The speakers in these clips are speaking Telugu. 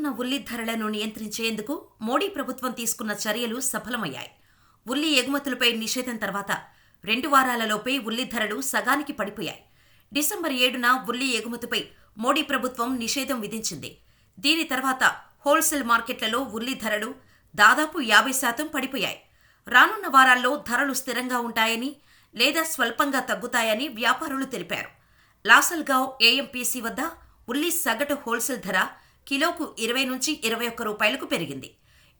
పెరుగుతున్న ఉల్లి ధరలను నియంత్రించేందుకు మోడీ ప్రభుత్వం తీసుకున్న చర్యలు సఫలమయ్యాయి. ఉల్లి ఎగుమతులపై నిషేధం తర్వాత రెండు వారాలలోపే ఉల్లి ధరలు సగానికి పడిపోయాయి. డిసెంబర్ ఏడున ఉల్లి ఎగుమతిపై మోడీ ప్రభుత్వం నిషేధం విధించింది. దీని తర్వాత హోల్సేల్ మార్కెట్లలో ఉల్లి ధరలు దాదాపు యాభై శాతం పడిపోయాయి. రానున్న వారాల్లో ధరలు స్థిరంగా ఉంటాయని లేదా స్వల్పంగా తగ్గుతాయని వ్యాపారులు తెలిపారు. లాసల్గావ్ ఏఎంపీసీ వద్ద ఉల్లి సగటు హోల్సేల్ ధర కిలోకు ఇరవై నుంచి ఇరవై ఒక్క రూపాయలకు పెరిగింది.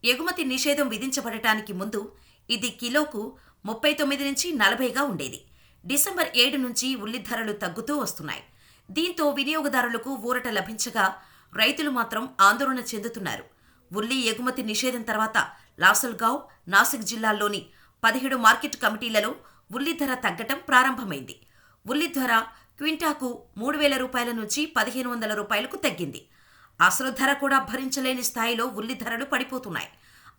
ఎగుమతి నిషేధం విధించబడటానికి ముందు ఇది కిలోకు ముప్పై తొమ్మిది నుంచి నలభైగా ఉండేది. డిసెంబర్ ఏడు నుంచి ఉల్లి ధరలు తగ్గుతూ వస్తున్నాయి. దీంతో వినియోగదారులకు ఊరట లభించగా రైతులు మాత్రం ఆందోళన చెందుతున్నారు. ఉల్లి ఎగుమతి నిషేధం తర్వాత లాసల్గావ్ నాసిక్ జిల్లాల్లోని పదిహేడు మార్కెట్ కమిటీలలో ఉల్లి ధర తగ్గటం ప్రారంభమైంది. ఉల్లి ధర క్వింటాకు మూడు వేల రూపాయల నుంచి పదిహేను వందల రూపాయలకు తగ్గింది. అసలు ధర కూడా భరించలేని స్థాయిలో ఉల్లి ధరలు పడిపోతున్నాయి.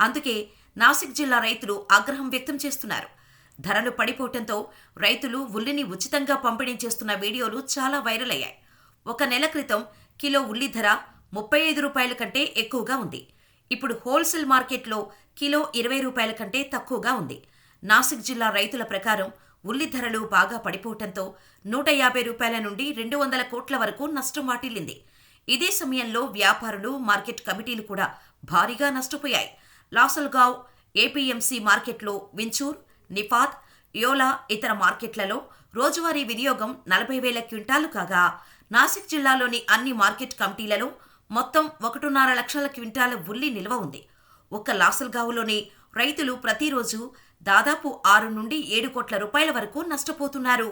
అందుకే నాసిక్ జిల్లా రైతులు ఆగ్రహం వ్యక్తం చేస్తున్నారు. ధరలు పడిపోవటంతో రైతులు ఉల్లిని ఉచితంగా పంపిణీ చేస్తున్న వీడియోలు చాలా వైరల్ అయ్యాయి. ఒక నెల క్రితం కిలో ఉల్లి ధర ముప్పై ఐదు రూపాయల కంటే ఎక్కువగా ఉంది. ఇప్పుడు హోల్సేల్ మార్కెట్లో కిలో ఇరవై రూపాయల కంటే తక్కువగా ఉంది. నాసిక్ జిల్లా రైతుల ప్రకారం ఉల్లి ధరలు బాగా పడిపోవటంతో నూట యాభై రూపాయల నుండి రెండు వందల కోట్ల వరకు నష్టం వాటిల్లింది. ఇదే సమయంలో వ్యాపారులు మార్కెట్ కమిటీలు కూడా భారీగా నష్టపోయాయి. లాసల్గావ్ ఏపీఎంసీ మార్కెట్లో వించూర్ నిఫాత్ యోలా ఇతర మార్కెట్లలో రోజువారీ వినియోగం నలభై వేల క్వింటాలు కాగా నాసిక్ జిల్లాలోని అన్ని మార్కెట్ కమిటీలలో మొత్తం ఒకటిన్నర లక్షల క్వింటాల ఉల్లి నిల్వ ఉంది. ఒక్క లాసల్గావులోనే రైతులు ప్రతిరోజు దాదాపు ఆరు నుండి ఏడు కోట్ల రూపాయల వరకు నష్టపోతున్నారు.